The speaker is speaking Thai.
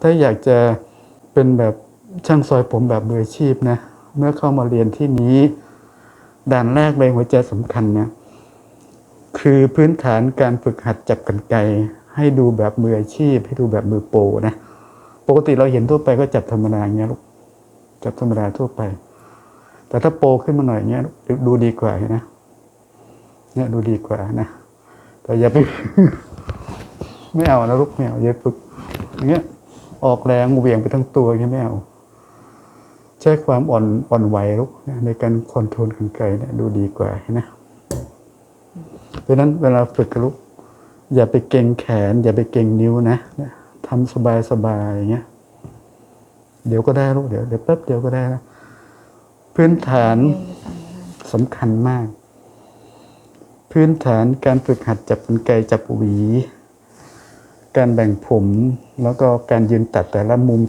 ถ้าอยากจะเป็นแบบช่างซอยผมแบบมืออาชีพนะ เมื่อเข้ามาเรียนที่นี้ ด่านแรกเลยหัวใจสำคัญเนี่ยคือพื้นฐานการฝึกหัดจับกันไกให้ดูแบบมืออาชีพ ให้ดูแบบมือโปรนะปกติเราเห็นทั่วไปก็จับธรรมดาอย่างเงี้ยลูกจับธรรมดาทั่วไป แต่ถ้าโปรขึ้นมาหน่อยเงี้ยดูดีกว่าเห็นะเนี่ยดูดีกว่านะแต่อย่าไป ไม่เอานะลูกไม่เอาอย่าฝึกอย่างเงี้ย ออกแรงเหวี่ยงไปทั้งตัวอย่างเงี้ไม่เอาใช้ความอ่อนอ่อนไหวลูกนะในการคอนโทรลกันไกลเนี่ยดูดีกว่านะเพราะนั้นเวลาฝึกลูกอย่าไปเกรงแขน อย่าไปเกรงนิ้วนะทำสบายสบายๆอย่างเงี้ยเดี๋ยวก็ได้ลูกเดี๋ยวเดี๋ยวแป๊บเดียวก็ได้นะพื้นฐานสำคัญมาก พื้นฐานการฝึกหัดจับกรรไกรจับหวี การแบ่งผม แล้วก็การยืนตัดแต่ละมุม